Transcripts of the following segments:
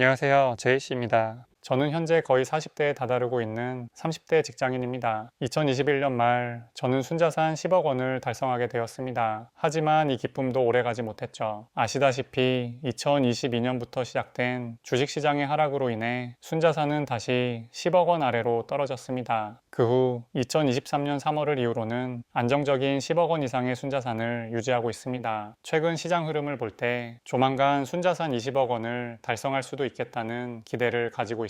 안녕하세요. 제이씨입니다. 저는 현재 거의 40대에 다다르고 있는 30대 직장인입니다. 2021년 말 저는 순자산 10억 원을 달성하게 되었습니다. 하지만 이 기쁨도 오래가지 못했죠. 아시다시피 2022년부터 시작된 주식시장의 하락으로 인해 순자산은 다시 10억 원 아래로 떨어졌습니다. 그 후 2023년 3월을 이후로는 안정적인 10억 원 이상의 순자산을 유지하고 있습니다. 최근 시장 흐름을 볼 때 조만간 순자산 20억 원을 달성할 수도 있겠다는 기대를 가지고 있습니다.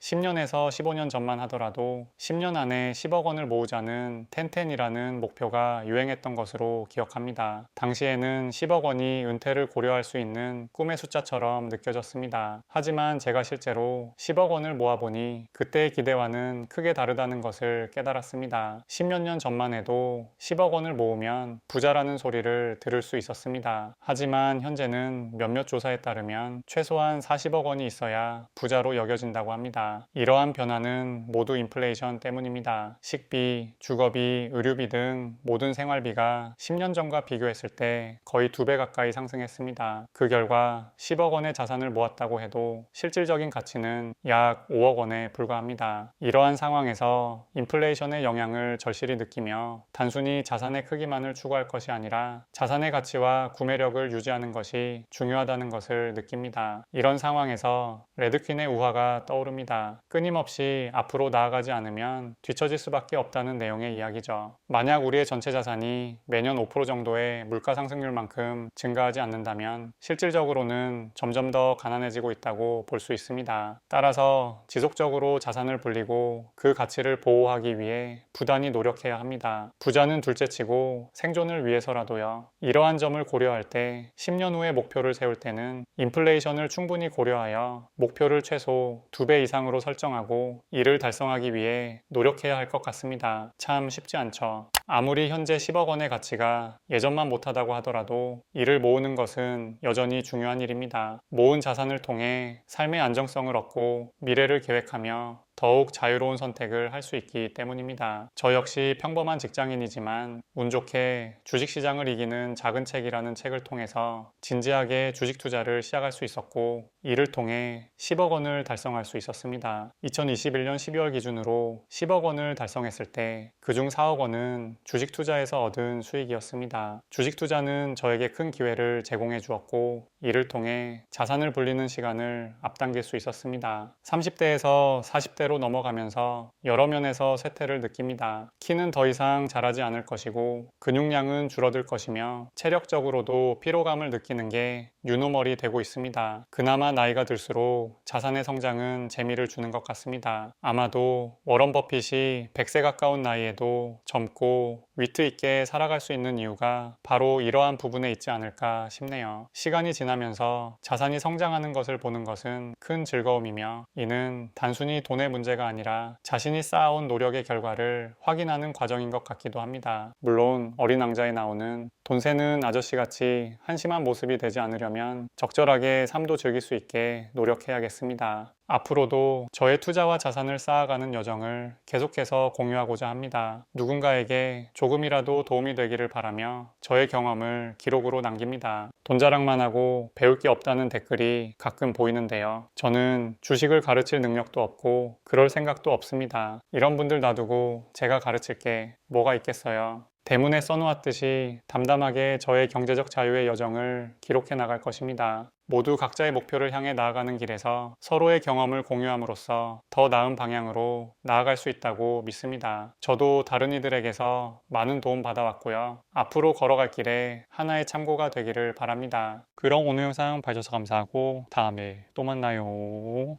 10년에서 15년 전만 하더라도 10년 안에 10억 원을 모으자는 텐텐이라는 목표가 유행했던 것으로 기억합니다. 당시에는 10억 원이 은퇴를 고려할 수 있는 꿈의 숫자처럼 느껴졌습니다. 하지만 제가 실제로 10억 원을 모아보니 그때의 기대와는 크게 다르다는 것을 깨달았습니다. 10몇 년 전만 해도 10억 원을 모으면 부자라는 소리를 들을 수 있었습니다. 하지만 현재는 몇몇 조사에 따르면 최소한 40억 원이 있어야 부자로 여겨 진다고 합니다. 이러한 변화는 모두 인플레이션 때문입니다. 식비, 주거비, 의료비 등 모든 생활비가 10년 전과 비교했을 때 거의 두 배 가까이 상승했습니다. 그 결과 10억 원의 자산을 모았다고 해도 실질적인 가치는 약 5억 원에 불과합니다. 이러한 상황에서 인플레이션의 영향을 절실히 느끼며 단순히 자산의 크기만을 추구할 것이 아니라 자산의 가치와 구매력을 유지하는 것이 중요하다는 것을 느낍니다. 이런 상황에서 레드퀸의 우화가 떠오릅니다. 끊임없이 앞으로 나아가지 않으면 뒤처질 수밖에 없다는 내용의 이야기죠. 만약 우리의 전체 자산이 매년 5% 정도의 물가 상승률만큼 증가하지 않는다면 실질적으로는 점점 더 가난해지고 있다고 볼 수 있습니다. 따라서 지속적으로 자산을 불리고 그 가치를 보호하기 위해 부단히 노력해야 합니다. 부자는 둘째치고 생존을 위해서라도요. 이러한 점을 고려할 때 10년 후의 목표를 세울 때는 인플레이션을 충분히 고려하여 목표를 최소 2배 이상으로 설정하고 이를 달성하기 위해 노력해야 할 것 같습니다. 참 쉽지 않죠. 아무리 현재 10억 원의 가치가 예전만 못하다고 하더라도 이를 모으는 것은 여전히 중요한 일입니다. 모은 자산을 통해 삶의 안정성을 얻고 미래를 계획하며 더욱 자유로운 선택을 할 수 있기 때문입니다. 저 역시 평범한 직장인이지만 운 좋게 주식시장을 이기는 작은 책이라는 책을 통해서 진지하게 주식 투자를 시작할 수 있었고 이를 통해 10억 원을 달성할 수 있었습니다. 2021년 12월 기준으로 10억 원을 달성했을 때 그중 4억 원은 주식 투자에서 얻은 수익이었습니다. 주식 투자는 저에게 큰 기회를 제공해 주었고 이를 통해 자산을 불리는 시간을 앞당길 수 있었습니다. 30대에서 40대로 넘어가면서 여러 면에서 쇠퇴를 느낍니다. 키는 더 이상 자라지 않을 것이고 근육량은 줄어들 것이며 체력적으로도 피로감을 느끼는 게 뉴노멀이 되고 있습니다. 그나마 나이가 들수록 자산의 성장은 재미를 주는 것 같습니다. 아마도 워런 버핏이 100세 가까운 나이에도 젊고 위트 있게 살아갈 수 있는 이유가 바로 이러한 부분에 있지 않을까 싶네요. 시간이 지나면서 자산이 성장하는 것을 보는 것은 큰 즐거움이며 이는 단순히 돈의 문제가 아니라 자신이 쌓아온 노력의 결과를 확인하는 과정인 것 같기도 합니다. 물론 어린 왕자에 나오는 돈 세는 아저씨같이 한심한 모습이 되지 않으려면 적절하게 삶도 즐길 수 있게 노력해야겠습니다. 앞으로도 저의 투자와 자산을 쌓아가는 여정을 계속해서 공유하고자 합니다. 누군가에게 조금이라도 도움이 되기를 바라며 저의 경험을 기록으로 남깁니다. 돈 자랑만 하고 배울 게 없다는 댓글이 가끔 보이는데요. 저는 주식을 가르칠 능력도 없고 그럴 생각도 없습니다. 이런 분들 놔두고 제가 가르칠 게 뭐가 있겠어요. 대문에 써놓았듯이 담담하게 저의 경제적 자유의 여정을 기록해 나갈 것입니다. 모두 각자의 목표를 향해 나아가는 길에서 서로의 경험을 공유함으로써 더 나은 방향으로 나아갈 수 있다고 믿습니다. 저도 다른 이들에게서 많은 도움 받아왔고요. 앞으로 걸어갈 길에 하나의 참고가 되기를 바랍니다. 그럼 오늘 영상 봐주셔서 감사하고 다음에 또 만나요.